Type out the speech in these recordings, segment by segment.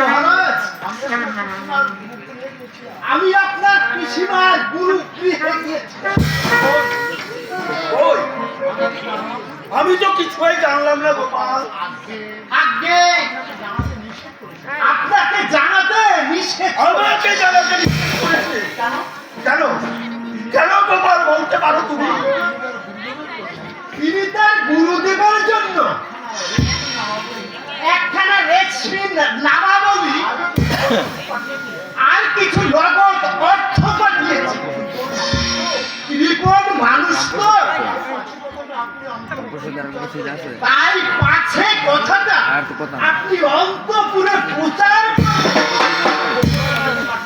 মহারাজ আমি আপনার পিসিমার গুরু আমি তো কিছুই জানলাম না গোপাল। আগে আপনাকে জানাতে নামাবলী আর কিছু নগদ অর্থ পাঠিয়েছে। মানুষ তো। তাই পাছে কথাটা। আপনি অন্তপুরে প্রচার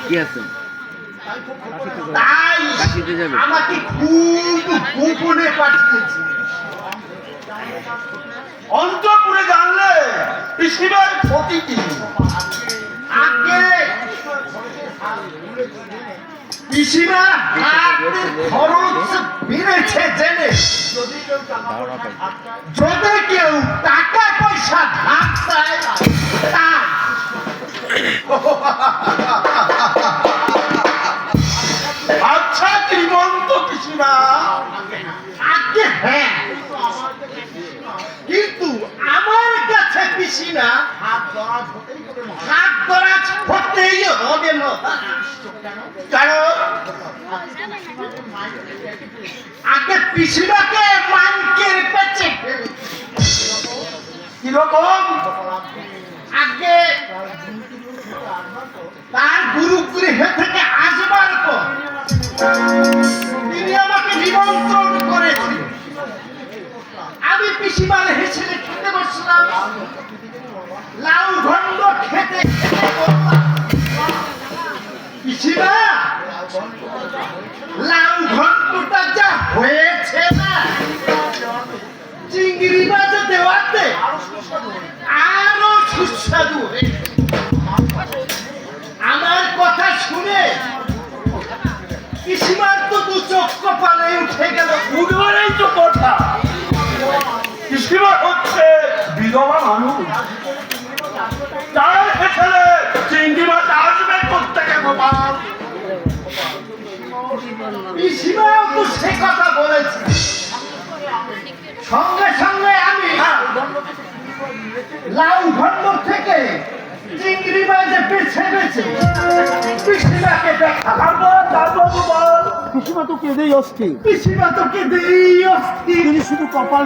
কি আছে? তাই আমাকে খুব গোপনে পাঠিয়েছে। অন্তপুরে জানলে পিসিমা হাতের খরচ বেড়েছে জেনে। যদি কেউ টাকা পয়সা ধার চায় তার আচ্ছা শ্রীমন্ত পিসিমা। আগে হ্যাঁ। কিন্তু আমার কাছে পিসিমা হাত দরাজ কারণ আগে পিসিমাকে মানকের কীরকম আগে তার গুরু গৃহে থেকে আসবার তিনি আমাকে নিমন্ত্রণ করেছেন আমি পিসিমার হেসেলে খেতে বসলাম। লাউ ঘন্ড খেতে খেতে বললাম, পিসিমা লাউ যা হয়েছে না। চিংড়ি মাছ দেওয়াতে আরও সুস্বাদু আমার কথা শুনে পিসিমার তো দু চোখ কপালে উঠে গেল। উঠবারই তো কথা। পিসিমা হচ্ছে বিধবা মানুষ। তার পেছনে পিসিমাও তো সে কথা বলেছে সঙ্গে সঙ্গে আমি লাউ ভণ্ডর থেকে চিংড়ি মাঝে বেছে বেছে পিসিমাকে দেখালাম তারপর বল পিসিমা তো কেঁদেই অস্থির। পিসিমা তো কেঁদেই অস্থির। তিনি শুধু কপাল